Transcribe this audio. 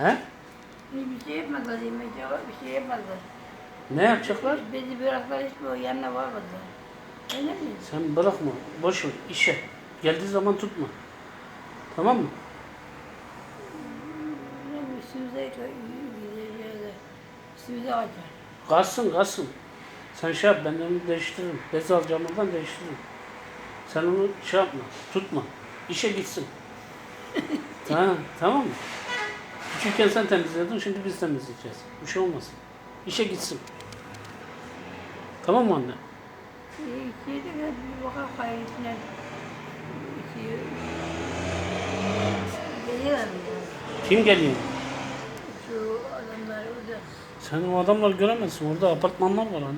He? Bir şey yapmadılar, yemek yok, bir şey yapmadılar. Ne yapacaklar? Bizi bıraktılar hiç bu yanına varmadılar. Öyle mi? Sen bırakma. Boş ver. işe. Geldiği zaman tutma. Tamam mı? Üstümüze gideceğiz. Üstümüze alacak. Kalsın kalsın. Sen şey yap ben onu değiştiririm. Bez alacağım oradan değiştiririm. Sen onu şey yapma. Tutma. İşe gitsin. tamam, tamam mı? Küçükken sen temizliyordun şimdi biz temizleyeceğiz. Bir şey olmasın. İşe gitsin. Tamam mı anne? Bir? Kim geliyor? Şu adamlar orada. Sen o adamları göremezsin. Orada apartmanlar var anne.